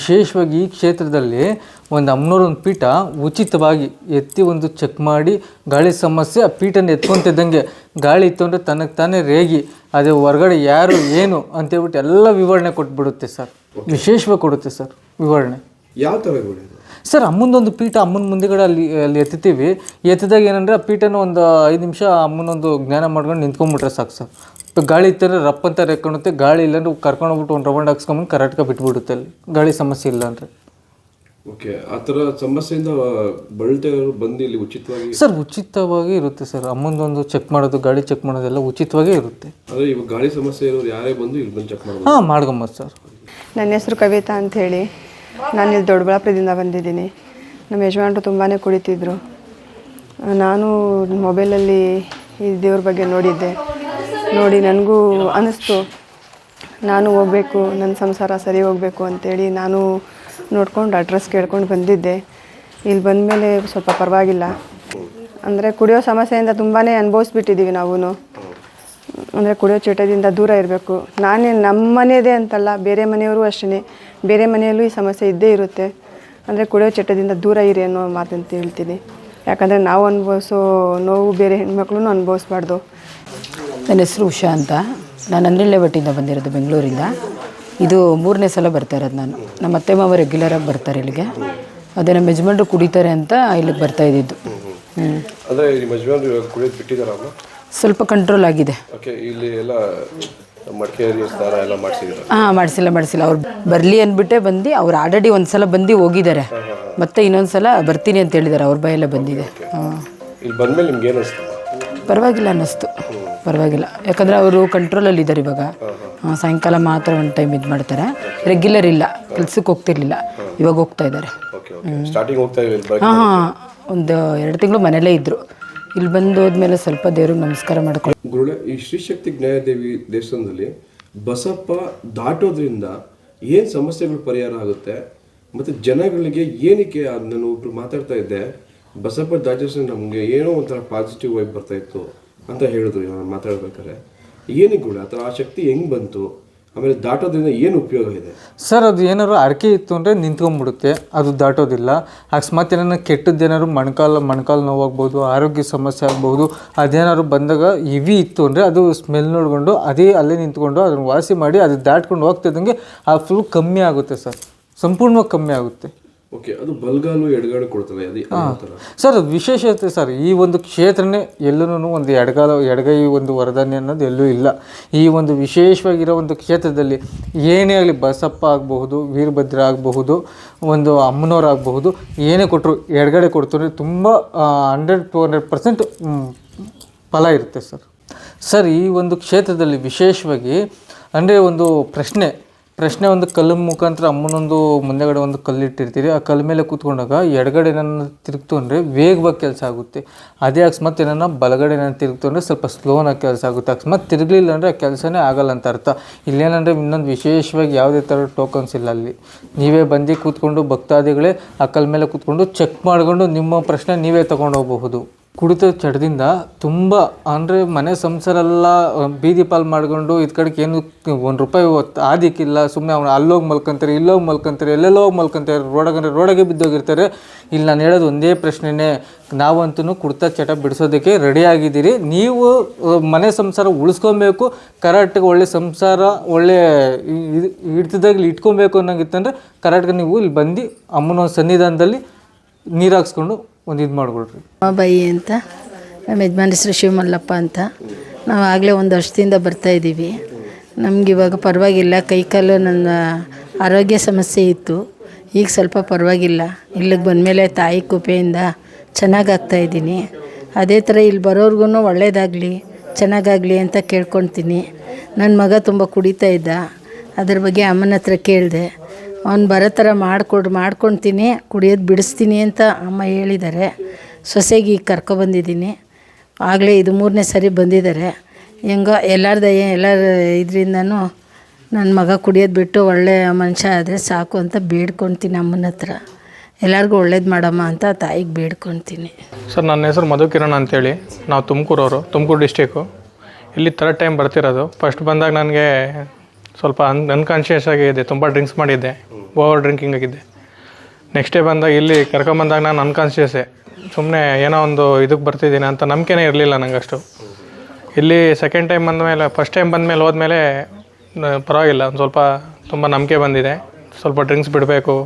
ವಿಶೇಷವಾಗಿ ಈ ಕ್ಷೇತ್ರದಲ್ಲಿ ಒಂದು ಅಮ್ನೂರೊಂದು ಪೀಠ ಉಚಿತವಾಗಿ ಎತ್ತಿ ಒಂದು ಚೆಕ್ ಮಾಡಿ, ಗಾಳಿ ಸಮಸ್ಯೆ, ಆ ಪೀಠನ ಎತ್ಕೊಂತಿದ್ದಂಗೆ ಗಾಳಿ ಇತ್ತು ಅಂದರೆ ತನಗೆ ತಾನೇ ರೇಗಿ, ಅದೇ ಹೊರಗಡೆ ಯಾರು ಏನು ಅಂತೇಳ್ಬಿಟ್ಟು ಎಲ್ಲ ವಿವರಣೆ ಕೊಟ್ಬಿಡುತ್ತೆ ಸರ್. ವಿಶೇಷವಾಗಿ ಕೊಡುತ್ತೆ ಸರ್ ವಿವರಣೆ. ಯಾವ ಥರ ಅದು ಸರ್ ಅಮ್ಮನದೊಂದು ಪೀಠ ಅಮ್ಮನ ಮುಂದೆಗಡೆ ಅಲ್ಲಿ ಅಲ್ಲಿ ಎತ್ತಿತೀವಿ ಎತ್ತಿದಾಗ ಏನಂದರೆ ಆ ಪೀಠನ ಒಂದು ಐದು ನಿಮಿಷ ಅಮ್ಮನೊಂದು ಜ್ಞಾನ ಮಾಡ್ಕೊಂಡು ನಿಂತ್ಕೊಂಡ್ಬಿಟ್ರೆ ಸಾಕು ಸರ್. ಗಾಳಿ ಇತ್ತಂದ್ರೆ ರಪ್ಪ ಅಂತ ರೆಕ್ಕೊಂಡುತ್ತೆ ಗಾಳಿ ಇಲ್ಲಾಂದ್ರೆ ಕರ್ಕೊಂಡು ಹೋಗ್ಬಿಟ್ಟು ಒಂದು ರೌಂಡ್ ಹಾಕ್ಸ್ಕೊಂಬಂದು ಕರ್ನಾಟಕ ಬಿಟ್ಬಿಡುತ್ತೆ ಅಲ್ಲಿ. ಗಾಳಿ ಸಮಸ್ಯೆ ಇಲ್ಲ ಅಂದರೆ. ಓಕೆ ಆ ಥರ ಸಮಸ್ಯೆಯಿಂದ ಬಳಲ್ತಾ ಇರೋರು ಬಂದು ಇಲ್ಲಿ ಉಚಿತವಾಗಿ ಸರ್ ಉಚಿತವಾಗಿ ಇರುತ್ತೆ ಸರ್. ಅಮ್ಮಂದೊಂದು ಚೆಕ್ ಮಾಡೋದು ಗಾಳಿ ಚೆಕ್ ಮಾಡೋದೆಲ್ಲ ಉಚಿತವಾಗೇ ಇರುತ್ತೆ. ಅಂದರೆ ಇವಾಗ ಗಾಳಿ ಸಮಸ್ಯೆ ಇರೋರು ಯಾರೇ ಬಂದು ಇಲ್ಲಿ ಬಂದು ಚೆಕ್ ಮಾಡ್ಬೋದು? ಹಾಂ ಮಾಡ್ಕೊಂಬೋದು ಸರ್. ನನ್ನ ಹೆಸರು ಕವಿತಾ ಅಂತ ನಾನು ಇಲ್ಲಿ ದೊಡ್ಡಬಳ್ಳಾಪುರದಿಂದ ಬಂದಿದ್ದೀನಿ. ನಮ್ಮ ಯಜಮಾನರು ತುಂಬಾ ಕುಡಿತಿದ್ರು ನಾನು ಮೊಬೈಲಲ್ಲಿ ಈ ದೇವ್ರ ಬಗ್ಗೆ ನೋಡಿದ್ದೆ. ನೋಡಿ ನನಗೂ ಅನ್ನಿಸ್ತು ನಾನು ಹೋಗಬೇಕು, ನನ್ನ ಸಂಸಾರ ಸರಿ ಹೋಗಬೇಕು ಅಂತೇಳಿ ನಾನು ನೋಡ್ಕೊಂಡು ಅಡ್ರೆಸ್ ಕೇಳ್ಕೊಂಡು ಬಂದಿದ್ದೆ. ಇಲ್ಲಿ ಬಂದಮೇಲೆ ಸ್ವಲ್ಪ ಪರವಾಗಿಲ್ಲ. ಅಂದರೆ ಕುಡಿಯೋ ಸಮಸ್ಯೆಯಿಂದ ತುಂಬಾ ಅನುಭವಿಸ್ಬಿಟ್ಟಿದ್ದೀವಿ ನಾವು ಅಂದರೆ ಕುಡಿಯೋ ಚಟದಿಂದ ದೂರ ಇರಬೇಕು. ನಾನೇ ನಮ್ಮ ಮನೆಯದೇ ಅಂತಲ್ಲ ಬೇರೆ ಮನೆಯವರು ಅಷ್ಟೇ ಬೇರೆ ಮನೆಯಲ್ಲೂ ಈ ಸಮಸ್ಯೆ ಇದ್ದೇ ಇರುತ್ತೆ. ಅಂದರೆ ಕುಡಿಯೋ ಚಟದಿಂದ ದೂರ ಇರಿ ಅನ್ನೋ ಮಾತಂತ ಹೇಳ್ತೀನಿ. ಯಾಕಂದರೆ ನಾವು ಅನುಭವಿಸೋ ನೋವು ಬೇರೆ ಹೆಣ್ಮಕ್ಳು ಅನುಭವಿಸ್ಬಾರ್ದು. ನನ್ನ ಹೆಸರು ಉಷಾ ಅಂತ. ನಾನು ಹನ್ನೆರಡನೇ ಬಟ್ಟಿಂದ ಬಂದಿರೋದು ಬೆಂಗಳೂರಿಂದ. ಇದು ಮೂರನೇ ಸಲ ಬರ್ತಾ ಇರೋದು ನಾನು. ನಮ್ಮ ಅತ್ತೆ ಮಾವ ರೆಗ್ಯುಲರಾಗಿ ಬರ್ತಾರೆ ಇಲ್ಲಿಗೆ. ಅದೇ ನಮ್ಮ ಯಜಮಾನ್ರು ಕುಡಿತಾರೆ ಅಂತ ಇಲ್ಲಿಗೆ ಬರ್ತಾ ಇದ್ದಿದ್ದು. ಸ್ವಲ್ಪ ಕಂಟ್ರೋಲ್ ಆಗಿದೆ. ಓಕೆ ಇಲ್ಲಿ ಎಲ್ಲ ಮಡಿಕೇರಿ ಸ್ನಾನ ಎಲ್ಲ ಮಾಡಿಸಿದ್ರು ಹಾಂ ಮಾಡಿಸಿಲ್ಲ ಮಾಡಿಸಿಲ್ಲ. ಅವ್ರು ಬರಲಿ ಅಂದ್ಬಿಟ್ಟೆ ಬಂದು ಅವ್ರು ಆಲ್ರೆಡಿ ಒಂದು ಸಲ ಬಂದು ಹೋಗಿದ್ದಾರೆ. ಮತ್ತೆ ಇನ್ನೊಂದು ಸಲ ಬರ್ತೀನಿ ಅಂತ ಹೇಳಿದ್ದಾರೆ ಅವ್ರ ಬಾಯೆಲ್ಲ ಬಂದಿದೆ. ಹಾಂ. ಇಲ್ಲಿ ಬಂದಮೇಲೆ ನಿಮ್ಗೆ ಏನು ಅನಿಸ್ತಮ್ಮ ಪರವಾಗಿಲ್ಲ ಅನ್ನಿಸ್ತು. ಪರವಾಗಿಲ್ಲ. ಯಾಕಂದರೆ ಅವರು ಕಂಟ್ರೋಲಲ್ಲಿ ಇದ್ದಾರೆ ಇವಾಗ. ಹಾಂ, ಸಾಯಂಕಾಲ ಮಾತ್ರ ಒಂದು ಟೈಮ್ ಇದು ಮಾಡ್ತಾರೆ. ರೆಗ್ಯುಲರ್ ಇಲ್ಲ. ಕೆಲ್ಸಕ್ಕೆ ಹೋಗ್ತಿರ್ಲಿಲ್ಲ. ಇವಾಗ ಹೋಗ್ತಾ ಇದ್ದಾರೆ. ಸ್ಟಾರ್ಟಿಂಗ್ ಹೋಗ್ತಾ ಹಾಂ ಹಾಂ. ಒಂದು ಎರಡು ತಿಂಗಳು ಮನೇಲೇ ಇದ್ದರು ಇಲ್ಲಿ ಬಂದು ಹೋದ್ಮೇಲೆ ಸ್ವಲ್ಪ ದೇವ್ರಿಗೆ ನಮಸ್ಕಾರ ಮಾಡ್ಕೊಂಡು ಗುರುಳೆ ಈ ಶ್ರೀಶಕ್ತಿ ಜ್ಞಾನದೇವಿ ದೇವಸ್ಥಾನದಲ್ಲಿ ಬಸಪ್ಪ ದಾಟೋದ್ರಿಂದ ಏನು ಸಮಸ್ಯೆಗಳು ಪರಿಹಾರ ಆಗುತ್ತೆ, ಮತ್ತು ಜನಗಳಿಗೆ ಏನಕ್ಕೆ ನಾನು ಒಬ್ರು ಮಾತಾಡ್ತಾ ಇದ್ದೆ, ಬಸಪ್ಪ ದಾಟೋದ್ರಿಂದ ನಮಗೆ ಏನೋ ಒಂಥರ ಪಾಸಿಟಿವ್ ವೈಬ್ ಬರ್ತಾ ಇತ್ತು ಅಂತ ಹೇಳಿದ್ರು ಇವಾಗ ಮಾತಾಡ್ಬೇಕಾದ್ರೆ. ಗುರುಳೆ ಆ ಆ ಶಕ್ತಿ ಹೆಂಗೆ ಬಂತು? ಆಮೇಲೆ ದಾಟೋದ್ರಿಂದ ಏನು ಉಪಯೋಗ ಇದೆ ಸರ್, ಅದು ಏನಾದ್ರು ಅಡಿಕೆ ಇತ್ತು ಅಂದರೆ ನಿಂತ್ಕೊಂಡ್ಬಿಡುತ್ತೆ. ಅದು ದಾಟೋದಿಲ್ಲ. ಅಕಸ್ಮಾತ್ ಏನಾದ್ರು ಕೆಟ್ಟದ್ದು ಏನಾದ್ರು ಮಣ್ಕಾಲು ಮಣ್ಕಾಲು ನೋವಾಗ್ಬೋದು, ಆರೋಗ್ಯ ಸಮಸ್ಯೆ ಆಗ್ಬೋದು, ಅದೇನಾದ್ರು ಬಂದಾಗ ಇವಿ ಇತ್ತು ಅಂದರೆ ಅದು ಸ್ಮೆಲ್ ನೋಡಿಕೊಂಡು ಅದೇ ಅಲ್ಲೇ ನಿಂತ್ಕೊಂಡು ಅದನ್ನು ವಾಸಿ ಮಾಡಿ ಅದು ದಾಟ್ಕೊಂಡು ಹೋಗ್ತಿದ್ದಂಗೆ ಆ ಫುಲ್ ಕಮ್ಮಿ ಆಗುತ್ತೆ ಸರ್. ಸಂಪೂರ್ಣವಾಗಿ ಕಮ್ಮಿ ಆಗುತ್ತೆ. ಓಕೆ ಅದು ಬಲ್ಗಾಲು ಎಡಗಾಲು ಅದು ಸರ್ ವಿಶೇಷತೆ ಸರ್ ಈ ಒಂದು ಕ್ಷೇತ್ರನೇ ಎಲ್ಲೂ ಒಂದು ಎಡಗಾಲ ಎಡಗೈ ಒಂದು ವರದಾನಿ ಅನ್ನೋದು ಎಲ್ಲೂ ಇಲ್ಲ. ಈ ಒಂದು ವಿಶೇಷವಾಗಿರೋ ಒಂದು ಕ್ಷೇತ್ರದಲ್ಲಿ ಏನೇ ಆಗಲಿ ಬಸಪ್ಪ ಆಗಬಹುದು ವೀರಭದ್ರ ಆಗಬಹುದು ಒಂದು ಅಮ್ಮನವ್ರು ಆಗಬಹುದು ಏನೇ ಕೊಟ್ಟರು ಎಡಗಡೆ ಕೊಡ್ತಾರೆ ತುಂಬ ಹಂಡ್ರೆಡ್ ಟು ಹಂಡ್ರೆಡ್ ಪರ್ಸೆಂಟ್ ಫಲ ಇರುತ್ತೆ ಸರ್. ಸರ್ ಈ ಒಂದು ಕ್ಷೇತ್ರದಲ್ಲಿ ವಿಶೇಷವಾಗಿ ಅಂದರೆ ಒಂದು ಪ್ರಶ್ನೆ ಪ್ರಶ್ನೆ ಒಂದು ಕಲ್ಲು ಮುಖಾಂತರ ಅಮ್ಮನೊಂದು ಮುಂದೆಗಡೆ ಒಂದು ಕಲ್ಲು ಇಟ್ಟಿರ್ತೀರಿ ಆ ಕಲ್ಲು ಮೇಲೆ ಕೂತ್ಕೊಂಡಾಗ ಎಡಗಡೆ ನನ್ನ ಅಂದರೆ ವೇಗವಾಗಿ ಕೆಲಸ ಆಗುತ್ತೆ. ಅದೇ ಅಕಸ್ಮಾತ್ ಏನನ್ನ ಬಲಗಡೆ ನಾನು ಅಂದರೆ ಸ್ವಲ್ಪ ಸ್ಲೋನಾಗಿ ಕೆಲಸ ಆಗುತ್ತೆ. ಅಕಸ್ಮಾತ್ ತಿರುಗಲಿಲ್ಲ ಅಂದರೆ ಆ ಕೆಲಸನೇ ಆಗಲ್ಲ ಅಂತ ಅರ್ಥ. ಇಲ್ಲೇನಂದರೆ ಇನ್ನೊಂದು ವಿಶೇಷವಾಗಿ ಯಾವುದೇ ಥರ ಟೋಕನ್ಸ್ ಇಲ್ಲ ಅಲ್ಲಿ. ನೀವೇ ಬಂದು ಕೂತ್ಕೊಂಡು ಭಕ್ತಾದಿಗಳೇ ಆ ಕಲ್ಲು ಮೇಲೆ ಕೂತ್ಕೊಂಡು ಚೆಕ್ ಮಾಡಿಕೊಂಡು ನಿಮ್ಮ ಪ್ರಶ್ನೆ ನೀವೇ ತೊಗೊಂಡು ಹೋಗಬಹುದು. ಕುಡಿತ ಚಟದಿಂದ ತುಂಬ, ಅಂದರೆ ಮನೆ ಸಂಸಾರ ಎಲ್ಲ ಬೀದಿ ಪಾಲು ಮಾಡ್ಕೊಂಡು ಇದ್ ಕಡೆಗೆ ಏನು ಒಂದು ರೂಪಾಯಿ ಆದಿಕ್ಕಿಲ್ಲ ಸುಮ್ಮನೆ ಅವ್ನು ಅಲ್ಲೋಗಿ ಮಲ್ಕೊಂತಾರೆ, ಇಲ್ಲೋಗಿ ಮಲ್ಕೊಂತಾರೆ ಎಲ್ಲೆಲ್ಲೋ ಹೋಗಿ ಮಲ್ಕೊಂತಾರೆ ರೋಡಗಂದ್ರೆ ರೋಡಾಗೆ ಬಿದ್ದೋಗಿರ್ತಾರೆ. ಇಲ್ಲಿ ನಾನು ಹೇಳೋದು ಒಂದೇ ಪ್ರಶ್ನೆನೇ ನಾವಂತೂ ಕುಡ್ತಾ ಚಟ ಬಿಡಿಸೋದಕ್ಕೆ ರೆಡಿಯಾಗಿದ್ದೀರಿ ನೀವು ಮನೆ ಸಂಸಾರ ಉಳಿಸ್ಕೊಬೇಕು ಕರೆಕ್ಟ್ಗೆ ಒಳ್ಳೆ ಸಂಸಾರ, ಒಳ್ಳೆ ಹಿಡ್ತಿದ್ದಾಗಲಿ ಇಟ್ಕೊಬೇಕು ಅನ್ನೋಂಗಿತ್ತಂದರೆ ಕರೆಕ್ಟ್ಗೆ ನೀವು ಇಲ್ಲಿ ಬಂದು ಅಮ್ಮನ ಸನ್ನಿಧಾನದಲ್ಲಿ ನೀರು ಹಾಕ್ಸ್ಕೊಂಡು ಒಂದು ಇದು ಮಾಡ್ಕೊಳ್ರಿ. ಬಾಯಿ ಅಂತ, ನಮ್ಮ ಯಜಮಾನ್ ಹೆಸರು ಶಿವಮಲ್ಲಪ್ಪ ಅಂತ. ನಾವು ಆಗಲೇ ಒಂದು ವರ್ಷದಿಂದ ಬರ್ತಾ ಇದ್ದೀವಿ ನಮ್ಗೆ ಇವಾಗ ಪರವಾಗಿಲ್ಲ ಕೈಕಾಲು ನನ್ನ ಆರೋಗ್ಯ ಸಮಸ್ಯೆ ಇತ್ತು. ಈಗ ಸ್ವಲ್ಪ ಪರವಾಗಿಲ್ಲ. ಇಲ್ಲಿಗೆ ಬಂದಮೇಲೆ ತಾಯಿ ಕೃಪೆಯಿಂದ ಚೆನ್ನಾಗಾಗ್ತಾ ಇದ್ದೀನಿ. ಅದೇ ಥರ ಇಲ್ಲಿ ಬರೋರ್ಗು ಒಳ್ಳೇದಾಗಲಿ, ಚೆನ್ನಾಗಾಗಲಿ ಅಂತ ಕೇಳ್ಕೊತೀನಿ. ನನ್ನ ಮಗ ತುಂಬ ಕುಡಿತಾ ಇದ್ದ. ಅದ್ರ ಬಗ್ಗೆ ಅಮ್ಮನ ಹತ್ರ ಕೇಳಿದೆ. ಅವ್ನು ಬರೋ ಥರ ಮಾಡಿಕೊಡು ಮಾಡ್ಕೊಳ್ತೀನಿ ಕುಡಿಯೋದು ಬಿಡಿಸ್ತೀನಿ ಅಂತ ಅಮ್ಮ ಹೇಳಿದ್ದಾರೆ ಸೊಸೆಗೆ ಈಗ ಕರ್ಕೊಬಂದಿದ್ದೀನಿ ಆಗಲೇ ಇದು ಮೂರನೇ ಸರಿ ಬಂದಿದ್ದಾರೆ. ಹೆಂಗೋ ಎಲ್ಲರ ದಯ, ಎಲ್ಲರ ಇದರಿಂದನೂ ನನ್ನ ಮಗ ಕುಡಿಯೋದು ಬಿಟ್ಟು ಒಳ್ಳೆಯ ಮನುಷ್ಯ ಆದರೆ ಸಾಕು ಅಂತ ಬೇಡ್ಕೊಳ್ತೀನಿ ಅಮ್ಮನ ಹತ್ರ. ಎಲ್ಲರಿಗೂ ಒಳ್ಳೇದು ಮಾಡಮ್ಮ ಅಂತ ತಾಯಿಗೆ ಬೇಡ್ಕೊಳ್ತೀನಿ ಸರ್, ನನ್ನ ಹೆಸರು ಮಧುಕಿರಣ್ ಅಂತೇಳಿ. ನಾವು ತುಮಕೂರವರು, ತುಮಕೂರು ಡಿಸ್ಟಿಕ್ಕು ಇಲ್ಲಿ ಥರ್ಡ್ ಟೈಮ್ ಬರ್ತಿರೋದು. ಫಸ್ಟ್ ಬಂದಾಗ ನನಗೆ ಸ್ವಲ್ಪ ಅನ್ ಅನ್ಕಾನ್ಷಿಯಸ್ ಇದೆ, ತುಂಬ ಡ್ರಿಂಕ್ಸ್ ಮಾಡಿದ್ದೆ ಓವರ್ ಡ್ರಿಂಕಿಂಗ್ ಆಗಿದ್ದೆ. ನೆಕ್ಸ್ಟ್ ಡೇ ಬಂದಾಗ ಇಲ್ಲಿ ಕರ್ಕೊಂಬಂದಾಗ ನಾನು ಅನ್ಕಾನ್ಷಿಯಸ್ಸೇ ಸುಮ್ಮನೆ ಏನೋ ಒಂದು ಇದಕ್ಕೆ ಬರ್ತಿದ್ದೀನಿ ಅಂತ ನಂಬಿಕೆನೇ ಇರಲಿಲ್ಲ ನಂಗೆ ಅಷ್ಟು. ಇಲ್ಲಿ ಸೆಕೆಂಡ್ ಟೈಮ್ ಬಂದಮೇಲೆ ಫಸ್ಟ್ ಟೈಮ್ ಬಂದಮೇಲೆ ಹೋದ್ಮೇಲೆ, ನ- ಪರವಾಗಿಲ್ಲ, ಒಂದು ಸ್ವಲ್ಪ ತುಂಬ ನಂಬಿಕೆ ಬಂದಿದೆ. ಸ್ವಲ್ಪ ಡ್ರಿಂಕ್ಸ್ ಬಿಡಬೇಕು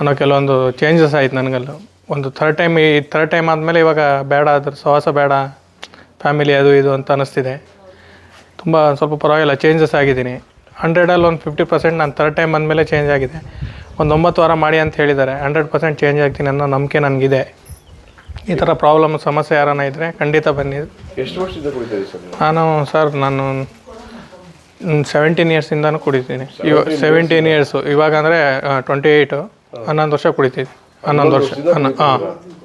ಅನ್ನೋ ಕೆಲವೊಂದು ಚೇಂಜಸ್ ಆಯ್ತು ನನಗಲ್ಲೂ. ಒಂದು ಥರ್ಡ್ ಟೈಮ್ ಈ ಥರ್ಡ್ ಟೈಮ್ ಆದಮೇಲೆ ಇವಾಗ ಬೇಡ, ಅದ್ರ ಸಹವಾಸ ಬೇಡ ಫ್ಯಾಮಿಲಿ ಅದು ಇದು ಅಂತ ಅನ್ನಿಸ್ತಿದೆ ತುಂಬ ಸ್ವಲ್ಪ ಪರವಾಗಿಲ್ಲ ಚೇಂಜಸ್ ಆಗಿದ್ದೀನಿ. ಹಂಡ್ರೆಡಲ್ಲಿ ಒಂದು ಫಿಫ್ಟಿ ಪರ್ಸೆಂಟ್ ನಾನು ತರ್ಡ್ ಟೈಮ್ ಅಂದಮೇಲೆ ಚೇಂಜ್ ಆಗಿದೆ. ಒಂದು ಒಂಬತ್ತು ವಾರ ಮಾಡಿ ಅಂತ ಹೇಳಿದ್ದಾರೆ. ಹಂಡ್ರೆಡ್ ಪರ್ಸೆಂಟ್ ಚೇಂಜ್ ಆಗ್ತೀನಿ ಅನ್ನೋ ನಂಬಿಕೆ ನನಗಿದೆ. ಈ ಥರ ಪ್ರಾಬ್ಲಮ್ ಸಮಸ್ಯೆ ಯಾರನ್ನ ಇದ್ದರೆ ಖಂಡಿತ ಬನ್ನಿ. ಎಷ್ಟು ವರ್ಷದಿಂದ ನಾನು ಸರ್ ನಾನು ಸೆವೆಂಟೀನ್ ಇಯರ್ಸಿಂದನೂ ಕುಡಿತೀನಿ. ಇವಾಗ ಸೆವೆಂಟೀನ್ ಇಯರ್ಸು ಇವಾಗ ಅಂದರೆ ಟ್ವೆಂಟಿ ಏಯ್ಟು ಹನ್ನೊಂದು ವರ್ಷ ಕುಡಿತೀನಿ ಹನ್ನೊಂದು ವರ್ಷ ಹನ್ನ ಹಾಂ